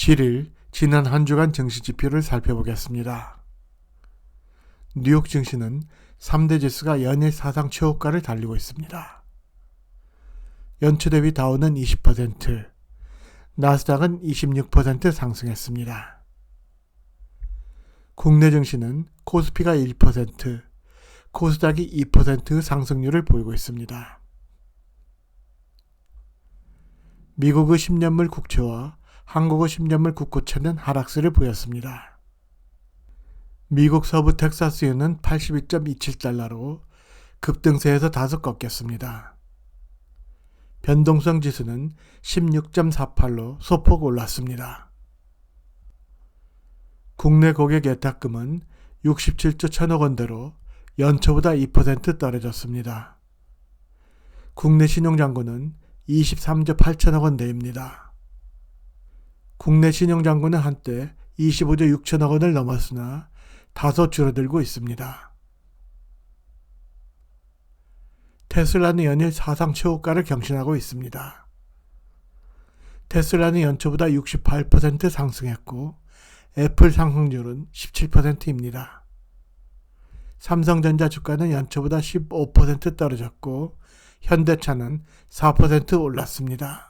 7일 지난 한 주간 증시 지표를 살펴보겠습니다. 뉴욕 증시는 3대 지수가 연일 사상 최고가를 달리고 있습니다. 연초 대비 다우는 20%, 나스닥은 26% 상승했습니다. 국내 증시는 코스피가 1%, 코스닥이 2% 상승률을 보이고 있습니다. 미국의 10년물 국채와 한국의 10년물 국고채는 하락세를 보였습니다. 미국 서부 텍사스유는 82.27달러로 급등세에서 다소 꺾였습니다. 변동성 지수는 16.48로 소폭 올랐습니다. 국내 고객 예탁금은 67조 1천억 원대로 연초보다 2% 떨어졌습니다. 국내 신용장고는 23조 8천억 원대입니다. 국내 신용장고는 한때 25조 6천억 원을 넘었으나 다소 줄어들고 있습니다. 테슬라는 연일 사상 최고가를 경신하고 있습니다. 테슬라는 연초보다 68% 상승했고 애플 상승률은 17%입니다. 삼성전자 주가는 연초보다 15% 떨어졌고 현대차는 4% 올랐습니다.